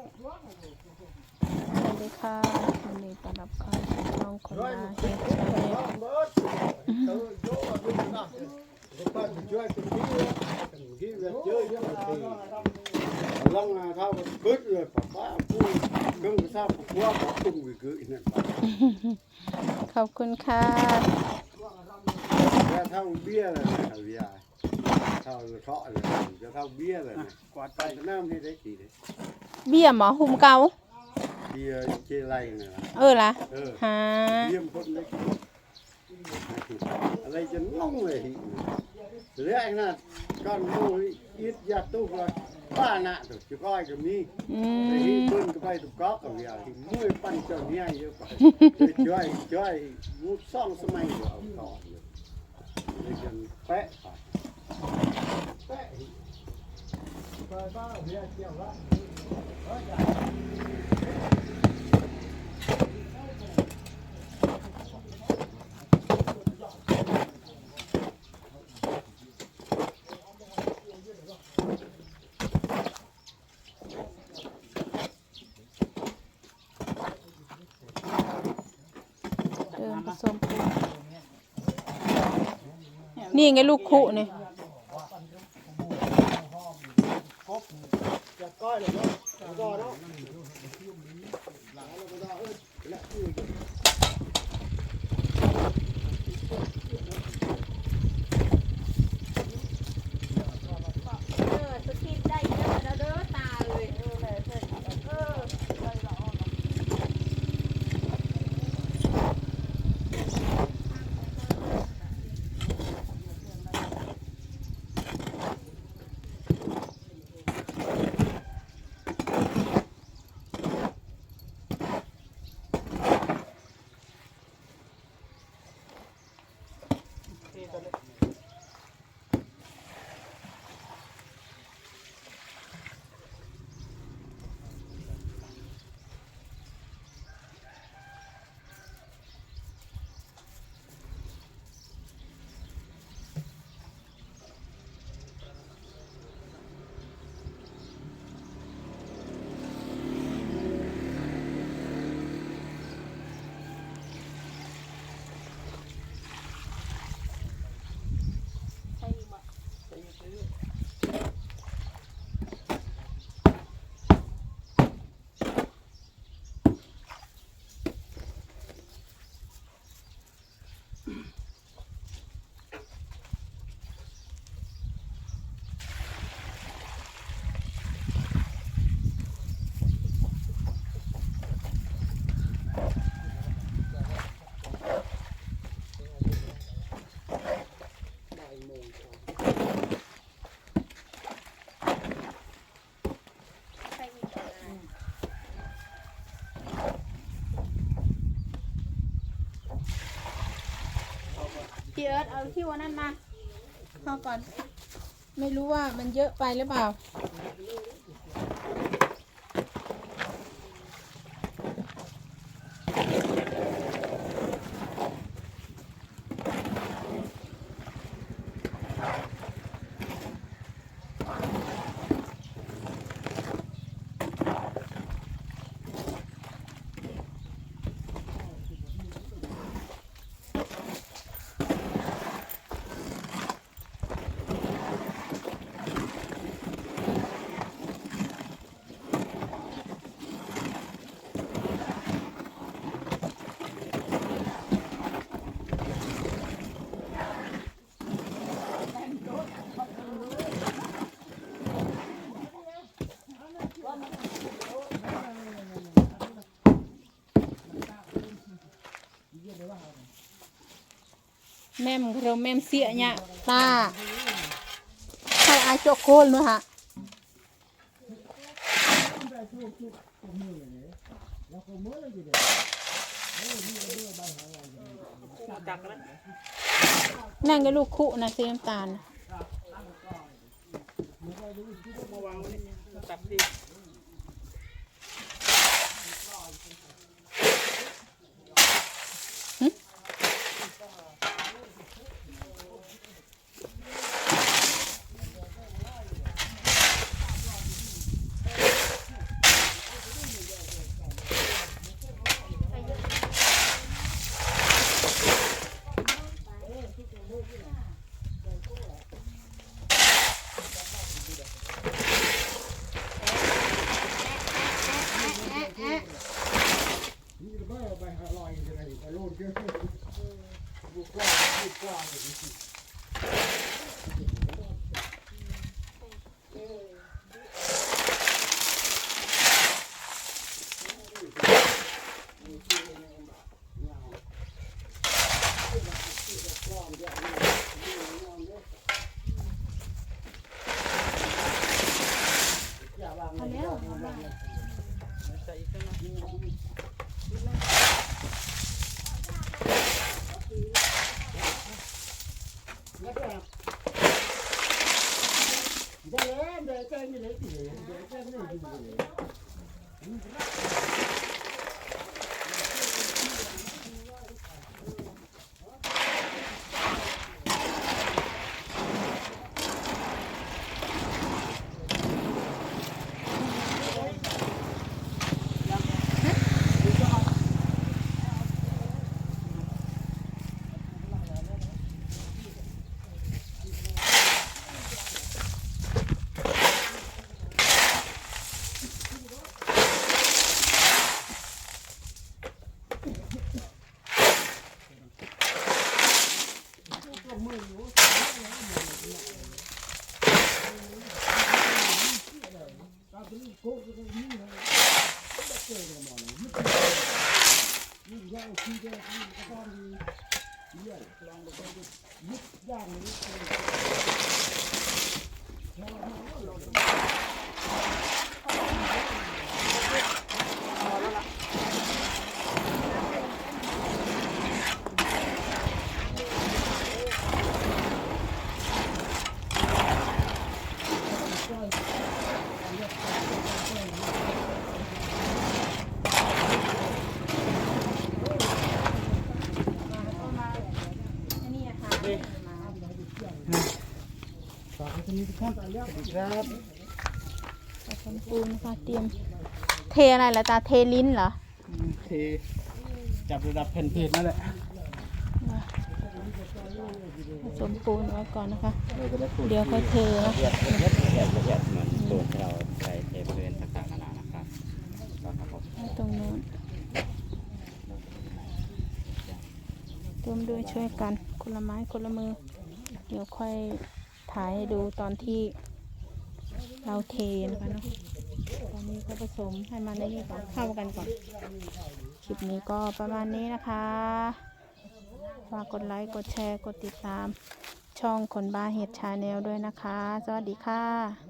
สวัสดีค่ะวันนี้ต้อนรับเข้าสู่ช่องคนมาเฮ็ดชาแนลลังนะถ้าเกิดเลยป้าป้าพูดองทราบว่าตุ้งวิกฤตนี่ยขอบคุณค่ะแล้วเท่าเบี้ยเลยนะเบี้ยเท่าเทาะเลยจะเท่าเบี้ยเลยกวาดไปน้ำให้ได้กี่เลย มอหุมเกา bia chê lay này là เออล่ะ ừ หา viêm con đấy lấy cho nông này thì đấy anh là con mua ít ra tu rồi ba nạn rồi chứ coi cái mi อื thì ม bươn cái bay tụt có cả việc thì mua pan cho nghe như vậy thì chơi chơi mua xong xem anh của ông tỏ để cho bé phải bé Rồi ba ở phía chiều đó. Đó, dạ. เดินผสมปูน นี่ไงลูกคุเนี่ย ได้เนาะเนาะหราบ่ได้เอ้ะ พี่เอิร์ธเอาที่วันนั้นมาเข้าก่อน ไม่รู้ว่ามันเยอะไปหรือเปล่า แม่มเราแม่มเสียเนี่ยตาใครอาโจกโกนมั้ยฮะนั่งกับลูกคุนะสีน้ำตาลตัดที move it. น่ะอันนี้นะคะ ฝากไว้ที่นี่ทุกท่าน ครับผสมปูนนะคะเตรียมเทอะไรล่ะตาเทลิ้นเหรอเทจับระดับแผ่นเพจนั่นแหละผสมปูนไว้ก่อนนะคะเราก็ได้พูดเดี๋ยวค่อยเทนะละเอียดละเอียดละเอียดละเอียดเหมือนตัวที่เราใช้เทบริเวณต่างๆนานานะครับก็ครับผมไว้ตรงนู้นร่วมด้วยช่วยกันคนละไม้คนละมือ เดี๋ยวค่อย ถ่ายให้ดูตอนที่เราเทนะคะเนาะตอนนี้ก็ผสมให้มันได้นี่ก่อนเข้ากันก่อน คลิปนี้ก็ประมาณนี้นะคะฝากกดไลค์ กดแชร์ กดติดตาม ช่องคนบ้าเห็ดชาแนลด้วยนะคะ สวัสดีค่ะ